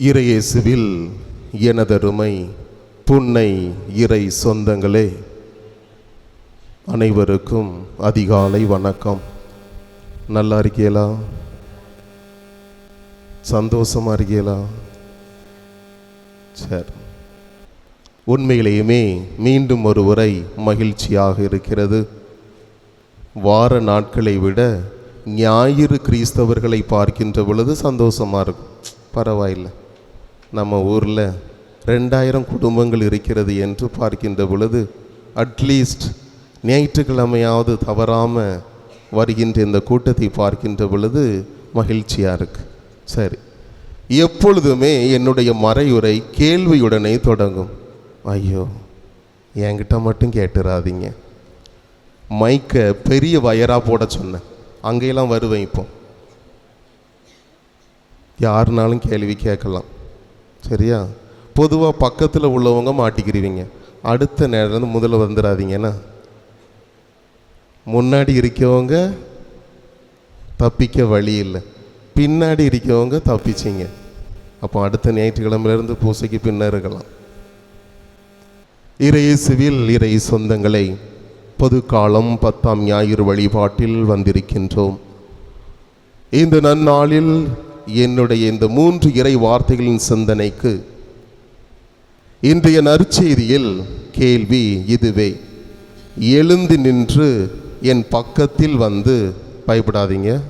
இறையேசுவில் எனதருமை புன்னை இறை சொந்தங்களே அனைவருக்கும் அதிகாலை வணக்கம். நல்லா இருக்கீங்களா? சந்தோஷமாக இருக்கீங்களா? சரி. உண்மையிலேயுமே மீண்டும் ஒரு உரை மகிழ்ச்சியாக இருக்கிறது. வார நாட்களை விட ஞாயிறு கிறிஸ்தவர்களை பார்க்கின்ற பொழுது சந்தோஷமாக இருக்கும். பரவாயில்லை. நம்ம ஊரில் ரெண்டாயிரம் குடும்பங்கள் இருக்கிறது என்று பார்க்கின்ற பொழுது அட்லீஸ்ட் ஞாயிற்றுக்கிழமையாவது தவறாமல் வருகின்ற இந்த கூட்டத்தை பார்க்கின்ற பொழுது மகிழ்ச்சியாக இருக்குது சரி. எப்பொழுதுமே என்னுடைய மறையுரை கேள்வியுடனே தொடங்கும். ஐயோ என்கிட்ட மட்டும் கேட்டுறாதீங்க. மைக்கை பெரிய வயராக போட சொன்னேன். அங்கேயெல்லாம் வருவேன் இப்போ. யாருனாலும் கேள்வி கேட்கலாம். சரியா? பொதுவாக பக்கத்தில் உள்ளவங்க மாட்டிக்கிடுவீங்க அடுத்த நேரம் முதல்ல வந்துடாதீங்கன்னா முன்னாடி இருக்கவங்க தப்பிக்க வழி இல்லை. பின்னாடி இருக்கவங்க தப்பிச்சிங்க. அப்போ அடுத்த ஞாயிற்றுக்கிழமையிலேருந்து பூசைக்கு பின்னர் இருக்கலாம். இறை சிவில் இறை சொந்தங்களை பொது காலம் பத்தாம் ஞாயிறு வழிபாட்டில் வந்திருக்கின்றோம். இந்த நன்னாளில் என்னுடைய இந்த மூன்று இறை வார்த்தைகளின் சிந்தனைக்கு இன்றைய நற்செய்தியில் கேள்வி இதுவே. எழுந்து நின்று என் பக்கத்தில் வந்து பயப்படாதீங்க.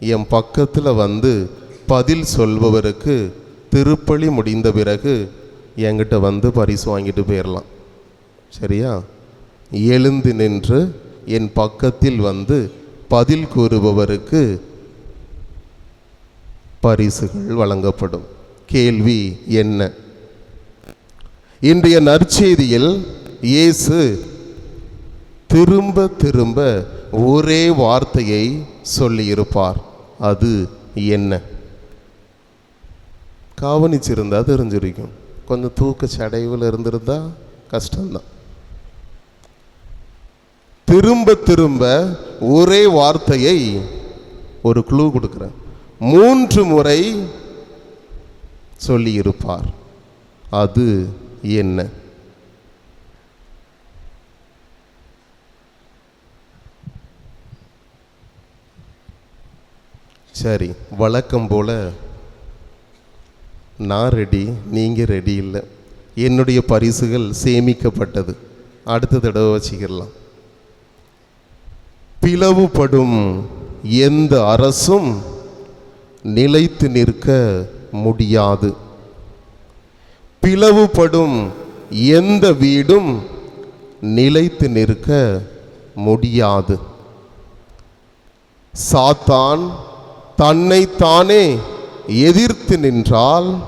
என் பக்கத்தில் வந்து பதில் சொல்பவருக்கு திருப்பலி முடிந்த பிறகு என்கிட்ட வந்து பரிசு வாங்கிட்டு போயிடலாம் சரியா? எழுந்து நின்று என் பக்கத்தில் வந்து பதில் கூறுபவருக்கு பரிசுகள் வழங்கப்படும். கேள்வி என்ன? இன்றைய நற்செய்தியில் இயேசு திரும்ப திரும்ப ஒரே வார்த்தையை சொல்லியிருப்பார். அது என்ன? கவனிச்சிருந்தா தெரிஞ்சிருக்கும். கொஞ்சம் தூக்க சடைவில் இருந்திருந்தா கஷ்டம்தான். திரும்ப திரும்ப ஒரே வார்த்தையை ஒரு குழு கொடுக்குறேன் மூன்று முறை சொல்லியிருப்பார். அது என்ன? சரி வழக்கம் போல நான் ரெடி நீங்கள் ரெடி இல்லை. என்னுடைய பரிசுகள் சேமிக்கப்பட்டது. அடுத்த தடவை வச்சுக்கிடலாம். பிளவுபடும் எந்த அரசும் நிலைத்து நிற்க முடியாது. பிளவுபடும் எந்த வீடும் நிலைத்து நிற்க முடியாது. சாத்தான் தன்னைத்தானே எதிர்த்து நின்றால்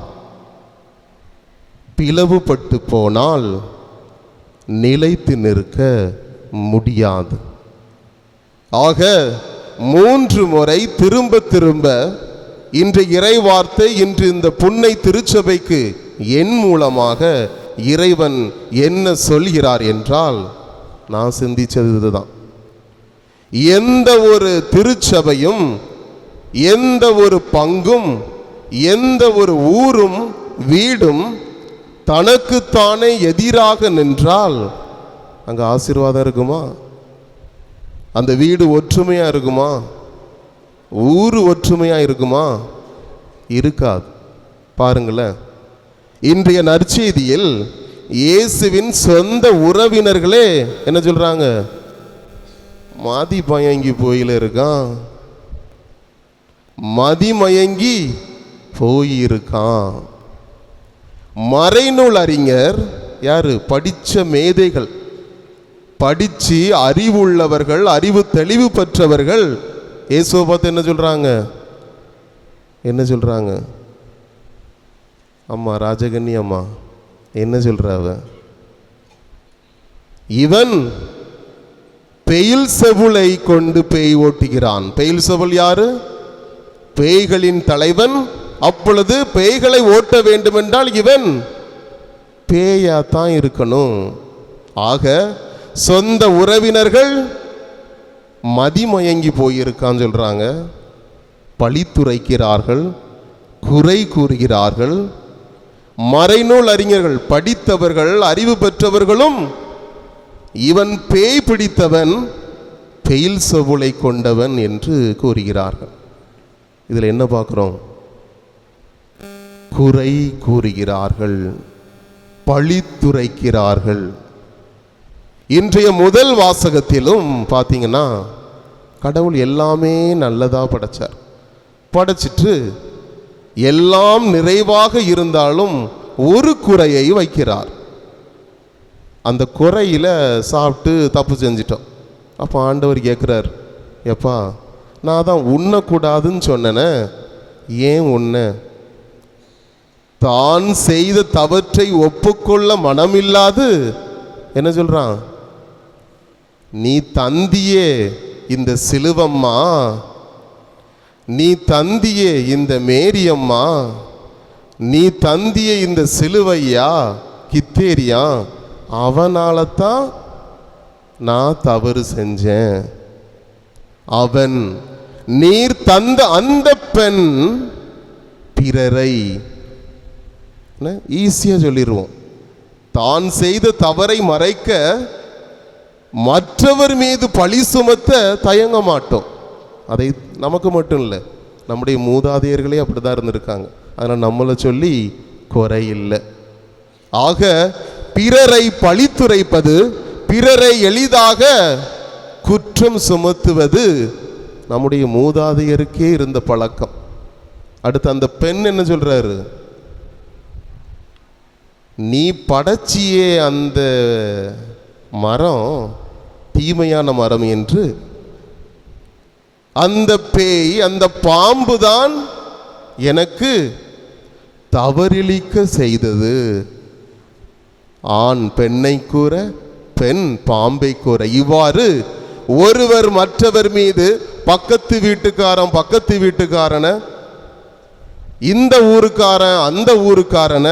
பிளவுபட்டு போனால் நிலைத்து நிற்க முடியாது. ஆக மூன்று முறை திரும்ப திரும்ப இன்று இறைவார்த்தை இன்று இந்த புன்னை திருச்சபைக்கு என் மூலமாக இறைவன் என்ன சொல்கிறார் என்றால் நான் சிந்திச்சது இதுதான். எந்த ஒரு திருச்சபையும் எந்த ஒரு பங்கும் எந்த ஒரு ஊரும் வீடும் தனக்குத்தானே எதிராக நின்றால் அங்கே ஆசீர்வாதம் இருக்குமா? அந்த வீடு ஒற்றுமையாக இருக்குமா? ஊர் ஒற்றுமையாக இருக்குமா? இருக்காது. பாருங்களேன் இன்றைய நற்செய்தியில் இயேசுவின் சொந்த உறவினர்களே என்ன சொல்றாங்க? மதி மயங்கி போயில இருக்கான். மதிமயங்கி போயிருக்கான். மறைநூல் அறிஞர் யாரு? படித்த மேதைகள். படிச்சு அறிவுள்ளவர்கள் அறிவு தெளிவு பெற்றவர்கள் இயேசுவை பார்த்து என்ன சொல்றாங்க? என்ன சொல்றாங்க? அம்மா ராஜகன்னி அம்மா என்ன சொல்கிறாவ இவன் பெயில் செவுளை கொண்டு பேய் ஓட்டுகிறான். பெயில் செவுள் யாரு? பேய்களின் தலைவன். அப்பொழுது பேய்களை ஓட்ட வேண்டுமென்றால் இவன் பேயா தான் இருக்கணும். ஆக சொந்த உறவினர்கள் மதிமயங்கி போயிருக்கான்னு சொல்கிறாங்க பழித்துரைக்கிறார்கள் குறை கூறுகிறார்கள். மறைநூல் அறிஞர்கள் படித்தவர்கள் அறிவு பெற்றவர்களும் இவன் பேய் பிடித்தவன் பெயில் செவுளை கொண்டவன் என்று கூறுகிறார்கள். இதில் என்ன பார்க்குறோம்? குறை கூறுகிறார்கள் பழித்துரைக்கிறார்கள். இன்றைய முதல் வாசகத்திலும் பார்த்தீங்கன்னா கடவுள் எல்லாமே நல்லதாக படைச்சார். படைச்சிட்டு எல்லாம் நிறைவாக இருந்தாலும் ஒரு குறையை வைக்கிறார். அந்த குறையில் சாப்பிட்டு தப்பு செஞ்சிட்டோம். அப்போ ஆண்டவர் கேட்குறார் எப்பா நான் தான் உண்ணக்கூடாதுன்னு சொன்னேனே ஏன் உண்ண தான் செய்த தவற்றை ஒப்புக்கொள்ள மனமில்லாது என்ன சொல்கிறான் நீ தந்தியே இந்த சிலுவம்மா. நீ தந்தியே இந்த மேரியம்மா. நீ தந்திய இந்த சிலுவையா கித்தேரியா. அவனால தான் நான் தவறு செஞ்சேன். அவன் நீர் தந்த அந்த பெண் பிறரை. ஈஸியாக சொல்லிடுவோம் தான் செய்த தவறை மறைக்க மற்றவர் மீது பழி சுமத்த தயங்க மாட்டோம். அதை நமக்கு மட்டும் இல்லை நம்முடைய மூதாதையர்களே அப்படிதான் இருந்திருக்காங்க. அதனால் நம்மளை சொல்லி குறை இல்லை. ஆக பிறரை பழித்துரைப்பது பிறரை எளிதாக குற்றம் சுமத்துவது நம்முடைய மூதாதையருக்கே இருந்த பழக்கம். அடுத்து அந்த பெண் என்ன சொல்றாரு? நீ படைச்சியே அந்த மரம் தீமையான மரம் என்று. அந்த பேய் அந்த பாம்பு தான் எனக்கு தவறிழிக்க செய்தது. ஆண் பெண்ணை கூற பெண் பாம்பை கூற. இவ்வாறு ஒருவர் மற்றவர் மீது பக்கத்து வீட்டுக்காரன் பக்கத்து வீட்டுக்காரன இந்த ஊருக்காரன் அந்த ஊருக்காரன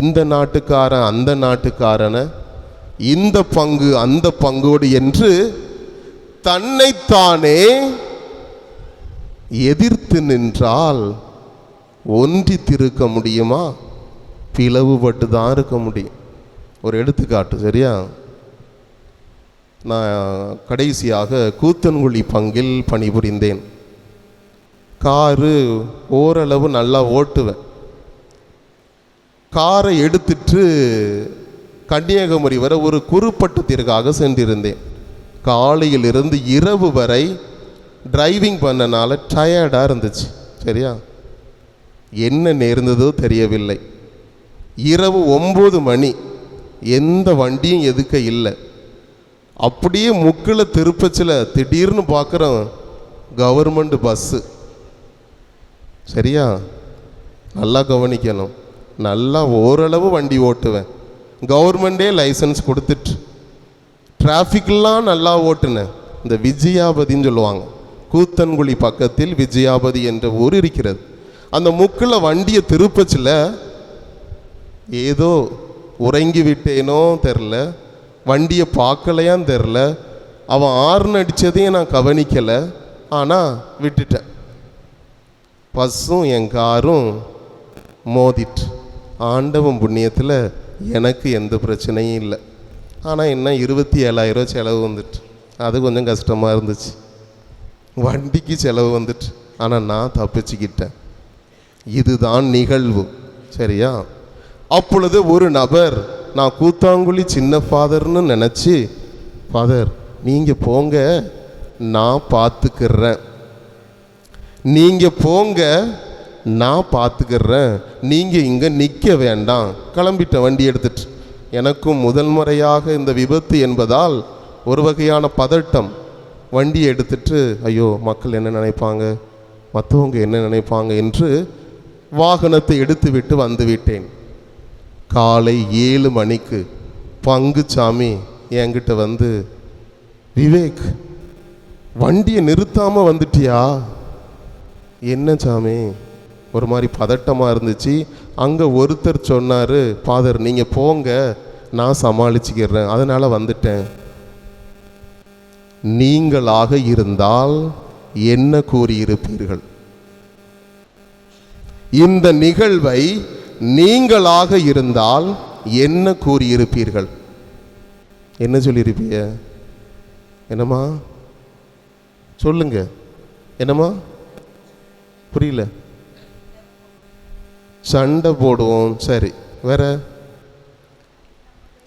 இந்த நாட்டுக்காரன் அந்த நாட்டுக்காரனை இந்த பங்கு அந்த பங்கோடு என்று தன்னைத்தானே எதிர்த்து நின்றால் ஒன்றித்திருக்க முடியுமா? பிளவுபட்டு தான் இருக்க முடியும். ஒரு எடுத்துக்காட்டு சரியா? நான் கடைசியாக கூத்தன்குழி பங்கில் பணிபுரிந்தேன். காரு ஓரளவு நல்லா ஓட்டுவேன். காரை எடுத்துட்டு கன்னியாகுமரி வரை ஒரு குறுப்பட்டத்திற்காக சென்றிருந்தேன். காலையிலிருந்து இரவு வரை டிரைவிங் பண்ணனால டயர்டாக இருந்துச்சு. சரியா? என்ன நேர்ந்ததோ தெரியவில்லை. இரவு ஒம்பது மணி. எந்த வண்டியும் எதுக்க இல்லை. அப்படியே முக்கில் திருப்பச்சில் திடீர்னு பார்க்குறோம் கவர்மெண்ட் பஸ்ஸு சரியா? நல்லா கவனிக்கணும். நல்லா ஓரளவு வண்டி ஓட்டுவேன். கவர்மெண்டே லைசன்ஸ் கொடுத்துட்டு. டிராஃபிக்லாம் நல்லா ஓட்டுனேன் இந்த விஜயாபதின்னு சொல்லுவாங்க. கூத்தன்குழி பக்கத்தில் விஜயாபதி என்ற ஊர் இருக்கிறது. அந்த முக்கில் வண்டியை திருப்பச்சில் ஏதோ உறங்கி விட்டேனோ தெரில. வண்டியை பார்க்கலையான்னு தெரில. அவன் ஆறுன்னு அடித்ததையும் நான் கவனிக்கலை. ஆனால் விட்டுட்டேன். பஸ்ஸும் என் காரும் மோதிட்டு. ஆண்டவன் புண்ணியத்தில் எனக்கு எந்த பிரச்சனையும் இல்லை. ஆனால் என்ன இருபத்தி ஏழாயிரம் செலவு வந்துட்டு. அது கொஞ்சம் கஷ்டமாக இருந்துச்சு. வண்டிக்கு செலவு வந்துட்டு. ஆனால் நான் தப்பிச்சுக்கிட்டேன். இதுதான் நிகழ்வு. சரியா? அப்பொழுது ஒரு நபர் நான் கூத்தாங்குழி சின்ன ஃபாதர்னு நினச்சி ஃபாதர் நீங்கள் போங்க. நான் பார்த்துக்கிறேன் நீங்கள் போங்க. நான் பார்த்துக்கிறேன். நீங்கள் இங்கே நிற்க வேண்டாம். கிளம்பிட்ட வண்டி எடுத்துட்டு. எனக்கும் முதல் முறையாக இந்த விபத்து என்பதால் ஒரு வகையான பதட்டம். வண்டியை எடுத்துட்டு ஐயோ மக்கள் என்ன நினைப்பாங்க? மற்றவங்க என்ன நினைப்பாங்க? என்று வாகனத்தை எடுத்துவிட்டு வந்துவிட்டேன் காலை ஏழு மணிக்கு பங்குச்சாமி என்கிட்ட வந்து விவேக் வண்டியை நிறுத்தாமல் வந்துட்டியா? என்ன சாமி? ஒரு மாதிரி பதட்டமாக இருந்துச்சு. அங்கே ஒருத்தர் சொன்னார் ஃபாதர் நீங்கள் போங்க நான் சமாளிச்சுக்கிறேன். அதனால் வந்துட்டேன். நீங்களாக இருந்தால் என்ன கூறியிருப்பீர்கள்? இந்த நிகழ்வை நீங்களாக இருந்தால் என்ன கூறியிருப்பீர்கள்? என்ன சொல்லியிருப்பீங்க? என்னம்மா? சொல்லுங்க. என்னம்மா? புரியல. சண்டை போடுவோம். சரி வேற?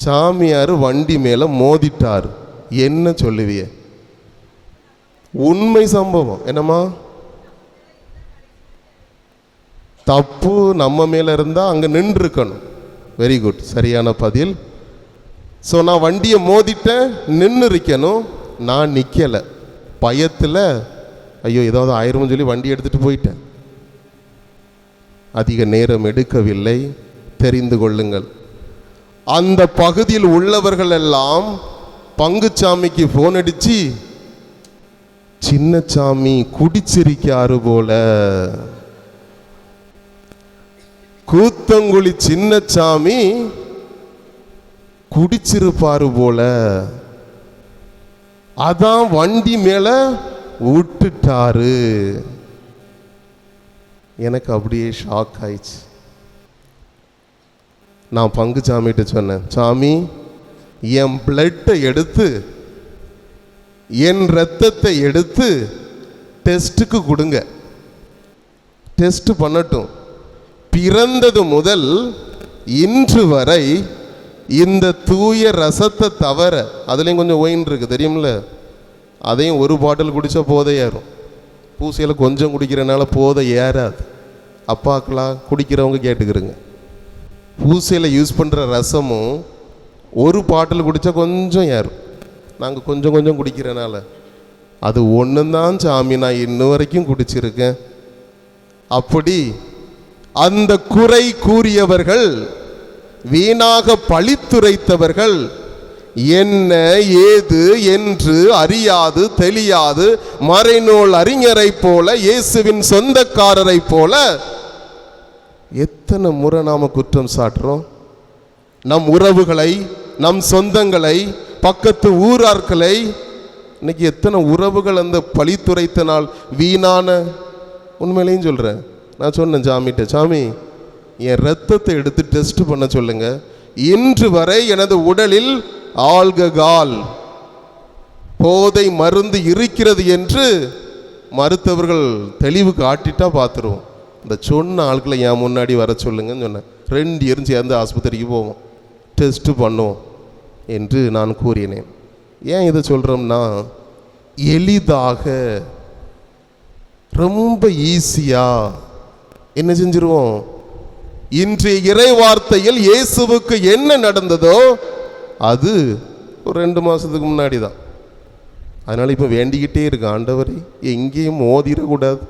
சாமியார் வண்டி மேலே மோதிட்டார். என்ன சொல்லுவிய? உண்மை சம்பவம். என்னம்மா? தப்பு நம்ம மேலே இருந்தால் அங்கே நின்றுருக்கணும் வெரி குட் சரியான பதில். ஸோ நான் வண்டியை மோதிட்டேன் நின்று இருக்கணும். நான் நிற்கலை பயத்தில் ஐயோ ஏதாவது ஆயிரமும் சொல்லி வண்டி எடுத்துட்டு போயிட்டேன். அதிக நேரம் எடுக்கவில்லை. தெரிந்து கொள்ளுங்கள். அந்த பகுதியில் உள்ளவர்கள் எல்லாம் பங்குச்சாமிக்கு ஃபோன் அடிச்சு சின்னச்சாமி குடிச்சிருக்காரு போல. கூத்தங்குழி சின்னச்சாமி குடிச்சிருப்பாரு போல. அதான் வண்டி மேல விட்டுட்டாரு. எனக்கு அப்படியே ஷாக் ஆயிடுச்சு. நான் பங்கு சாமிகிட்ட சொன்னேன் சாமி என் பிளட்டை எடுத்து என் ரத்தத்தை எடுத்து டெஸ்ட்டுக்கு கொடுங்க. டெஸ்ட் பண்ணட்டும். பிறந்தது முதல் இன்று வரை இந்த தூய ரசத்தை தவிர அதுலேயும் கொஞ்சம் ஒயின் இருக்கு தெரியும்ல? அதையும் ஒரு பாட்டில் குடித்தா போதையாயிரும் பூசையில் கொஞ்சம் குடிக்கிறனால போதை ஏறாது. அப்பாக்கெலாம் குடிக்கிறவங்க கேட்டுக்கிறங்க. பூசையில் யூஸ் பண்ணுற ரசமும் ஒரு பாட்டில் குடித்தா கொஞ்சம் ஏறும். நாங்கள் கொஞ்சம் கொஞ்சம் குடிக்கிறனால. அது ஒன்று தான் சாமி நான் இன்ன வரைக்கும் குடிச்சிருக்கேன். அப்படி அந்த குறை கூறியவர்கள் வீணாக பழித்துரைத்தவர்கள் என்ன ஏது என்று அறியாது தெளியாது மறைநூல் அறிஞரைப் போல இயேசுவின் சொந்தக்காரரைப் போல எத்தனை முறை நாம் குற்றம் சாட்டுறோம்? நம் உறவுகளை நம் சொந்தங்களை பக்கத்து ஊரார்களை இன்னைக்கு எத்தனை உறவுகள் அந்த பழித்துரைத்தனால் வீணான உண்மையிலையும் சொல்கிறேன் நான் சொன்னேன் சாமிகிட்ட சாமி என் ரத்தத்தை எடுத்து டெஸ்ட் பண்ண சொல்லுங்கள் இன்று வரை எனது உடலில் ஆல்ககால் போதை மருந்து இருக்கிறது என்று மருத்துவர்கள் தெளிவு காட்டிட்டா பார்த்துருவோம் இந்த சொன்ன ஆட்களை என் முன்னாடி வர சொல்லுங்கன்னு சொன்னேன். ரெண்டு இயரும் சேர்ந்து ஆஸ்பத்திரிக்கு போவோம். டெஸ்ட்டு பண்ணுவோம் என்று நான் கூறினேன். ஏன் இதை சொல்கிறோம்னா எளிதாக ரொம்ப ஈஸியாக என்ன செஞ்சிருவோம்? இன்றைய இறை வார்த்தையில் இயேசுவுக்கு என்ன நடந்ததோ அது ஒரு ரெண்டு மாதத்துக்கு முன்னாடி தான் அதனால் இப்போ வேண்டிக்கிட்டே இருக்கு. ஆண்டவரை எங்கேயும் மோதிடக்கூடாது.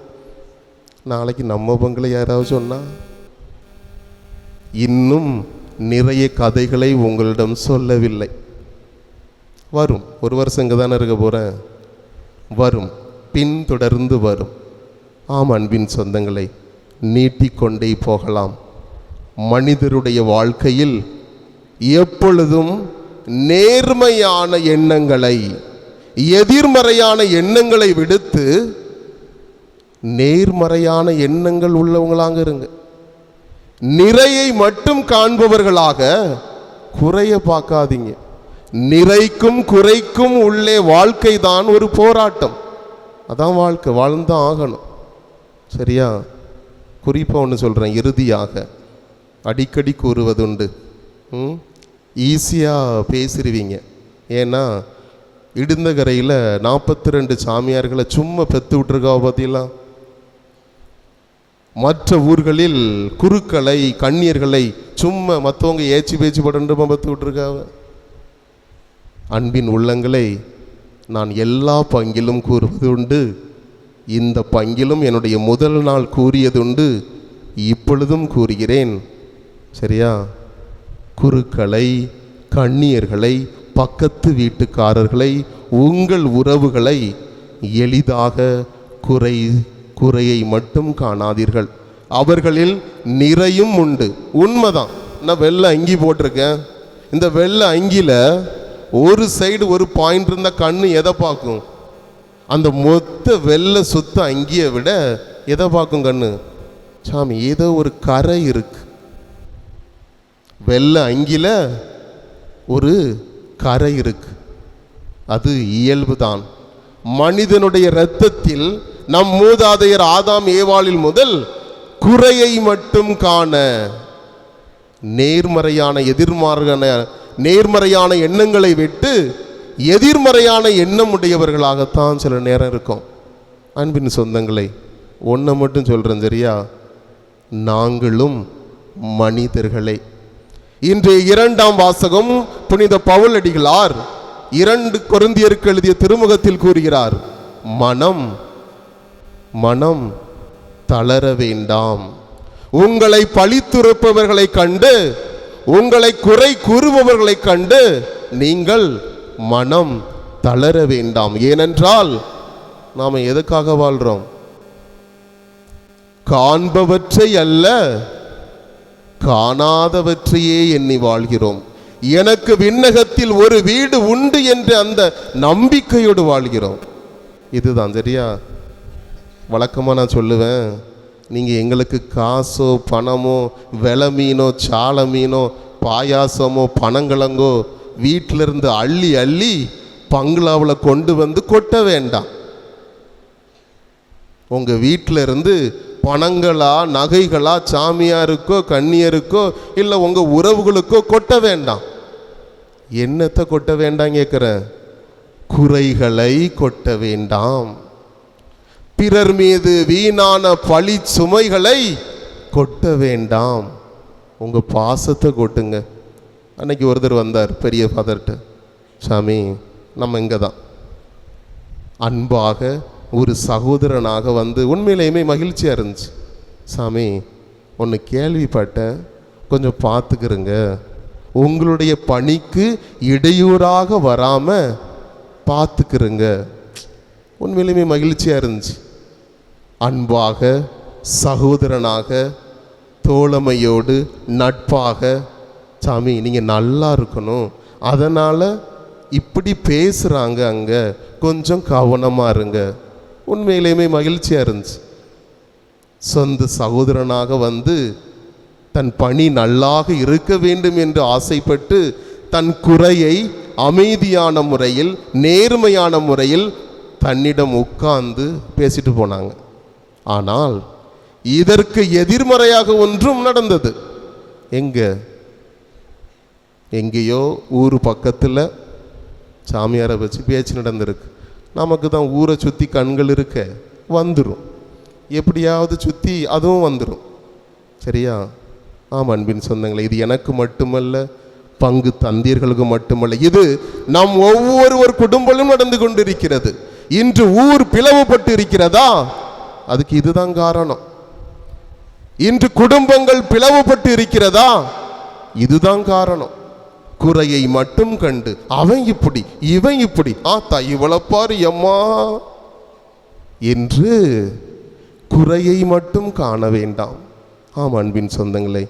நாளைக்கு நம்ம பங்களை யாராவது சொன்னால் இன்னும் நிறைய கதைகளை உங்களிடம் சொல்லவில்லை. வரும். ஒரு வருஷம் இங்கே தானே இருக்க போகிறேன் வரும். பின்தொடர்ந்து வரும். ஆம் அன்பின் சொந்தங்களை நீட்டிக்கொண்டே போகலாம். மனிதருடைய வாழ்க்கையில் எப்பொழுதும் நேர்மையான எண்ணங்களை எதிர்மறையான எண்ணங்களை விடுத்து நேர்மறையான எண்ணங்கள் உள்ளவங்களாங்க இருங்க. நிறையை மட்டும் காண்பவர்களாக குறைய பார்க்காதீங்க. நிறைக்கும் குறைக்கும் உள்ளே வாழ்க்கை தான் ஒரு போராட்டம். அதான் வாழ்க்கை வாழ்ந்தான் ஆகணும். சரியா? குறிப்பாக ஒன்று சொல்கிறேன் இறுதியாக. அடிக்கடி கூறுவதுண்டு. ம்? ஈஸியாக பேசிடுவீங்க ஏன்னா இடுந்தகரையில் நாற்பத்தி ரெண்டு சாமியார்களை சும்மா பெற்று விட்டுருக்கா பார்த்தீங்களா மற்ற ஊர்களில் குருக்களை கண்ணியர்களை சும்மா மற்றவங்க ஏச்சி பேச்சு படண்டுமா பத்து விட்டுருக்காவ? அன்பின் உள்ளங்களை நான் எல்லா பங்கிலும் கூறுவது உண்டு. இந்த பங்கிலும் என்னுடைய முதல் நாள் கூறியதுண்டு இப்பொழுதும் கூறுகிறேன். சரியா? குருக்களை கண்ணியர்களை பக்கத்து வீட்டுக்காரர்களை உங்கள் உறவுகளை எளிதாக குறை குறையை மட்டும் காணாதீர்கள். அவர்களில் நிறையும் உண்டு. உண்மைதான். நான் வெள்ளை அங்கி போட்டிருக்கேன். இந்த வெள்ளை அங்கியில் ஒரு சைடு ஒரு பாயிண்ட் இருந்தால் கண்ணு எதை பார்க்கும்? அந்த மொத்த வெள்ளை சுத்த அங்கியை விட எதை பார்க்கும் கண்ணு? சாமி ஏதோ ஒரு கரை இருக்கு. வெள்ளை அங்கில ஒரு கரை இருக்கு. அது இயல்புதான். மனிதனுடைய இரத்தத்தில் நம் மூதாதையர் ஆதாம் ஏவாளில் முதல் குறையை மட்டும் காண நேர்மறையான எதிர்மாறான நேர்மறையான எண்ணங்களை விட்டு எதிர்மறையான எண்ணம் உடையவர்களாகத்தான் சில நேரம் இருக்கும். அன்பின் சொந்தங்களை ஒன்றை மட்டும் சொல்கிறேன் சரியா? நாங்களும் மனிதர்களே. இன்றைய இரண்டாம் வாசகம் புனித பவுலடிகளார் இரண்டு கொருந்தியருக்கு எழுதிய திருமுகத்தில் கூறுகிறார் மனம் மனம் தளர வேண்டாம். உங்களை பழித்துரைப்பவர்களை கண்டு உங்களை குறை கூறுபவர்களை கண்டு நீங்கள் மனம் தளர வேண்டாம். ஏனென்றால் நாம் எதுக்காக வாழ்றோம்? காண்பவற்றை அல்ல காணாதவற்றையே எண்ணி வாழ்கிறோம். எனக்கு விண்ணகத்தில் ஒரு வீடு உண்டு என்று அந்த நம்பிக்கையோடு வாழ்கிறோம். இதுதான் சரியா? வழக்கமாக நான் சொல்லுவேன். நீங்கள் எங்களுக்கு காசோ பணமோ வெலை மீனோ சால மீனோ பாயாசமோ பணங்கிழங்கோ வீட்டிலிருந்து அள்ளி அள்ளி பங்களாவில் கொண்டு வந்து கொட்ட வேண்டாம். உங்கள் வீட்டிலிருந்து பணங்களா நகைகளா சாமியாருக்கோ கண்ணியருக்கோ இல்லை உங்கள் உறவுகளுக்கோ கொட்ட வேண்டாம். என்னத்தை கொட்ட வேண்டாம் கேட்குறேன் குறைகளை கொட்ட வேண்டாம். பிறர் மீது வீணான பழி சுமைகளை கொட்ட வேண்டாம். உங்கள் பாசத்தை கொட்டுங்க. அன்னைக்கு ஒருத்தர் வந்தார் பெரிய ஃபாதர்கிட்ட சாமி நம்ம இங்கே தான் அன்பாக ஒரு சகோதரனாக வந்து உண்மையிலேயுமே மகிழ்ச்சியாக இருந்துச்சு. சாமி ஒன்று கேள்விப்பட்டேன். கொஞ்சம் பார்த்துக்கிறங்க உங்களுடைய பணிக்கு இடையூறாக வராமல் பார்த்துக்கிறங்க உண்மையிலுமே மகிழ்ச்சியாக இருந்துச்சு. அன்பாக சகோதரனாக தோழமையோடு நட்பாக சாமி நீங்கள் நல்லா இருக்கணும். அதனால் இப்படி பேசுகிறாங்க அங்கே. கொஞ்சம் கவனமாக இருங்க. உண்மையிலேயுமே மகிழ்ச்சியாக இருந்துச்சு. சொந்த சகோதரனாக வந்து தன் பணி நல்லாக இருக்க வேண்டும் என்று ஆசைப்பட்டு தன் குறையை அமைதியான முறையில் நேர்மையான முறையில் தன்னிடம் உட்கார்ந்து பேசிட்டு போனாங்க. ஆனால் இதற்கு எதிர்மறையாக ஒன்றும் நடந்தது. எங்க? எங்கேயோ ஊர் பக்கத்தில் சாமியாரை வச்சு பேச்சு நடந்திருக்கு. நமக்கு தான் ஊரை சுற்றி கண்கள் இருக்க வந்துடும் எப்படியாவது சுற்றி அதுவும் வந்துடும் சரியா? ஆம் அன்பின் சொந்தங்களே இது எனக்கு மட்டுமல்ல பங்கு தந்தீர்களுக்கு மட்டுமல்ல. இது நம் ஒவ்வொருவர் குடும்பமும் நடந்து கொண்டிருக்கிறது. இன்று ஊர் பிளவுபட்டு இருக்கிறதா? அதுக்கு இதுதான் காரணம். இன்று குடும்பங்கள் பிளவுபட்டு இருக்கிறதா? இதுதான் காரணம். குறையை மட்டும் கண்டு அவன் இப்படி இவன் இப்படி ஆத்தா இவளப்பாரு எம்மா என்று குறையை மட்டும் காண வேண்டாம். ஆம் அன்பின் சொந்தங்களே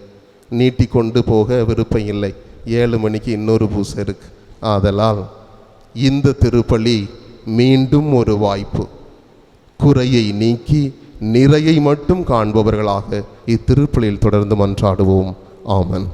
நீட்டி கொண்டு போக விருப்பம் இல்லை. ஏழு மணிக்கு இன்னொரு பூசை இருக்கு. ஆதலால் இந்த திருப்பலி மீண்டும் ஒரு வாய்ப்பு. குறையை நீக்கி நிறையை மட்டும் காண்பவர்களாக இத்திருப்பலியில் தொடர்ந்து மன்றாடுவோம். ஆமன்.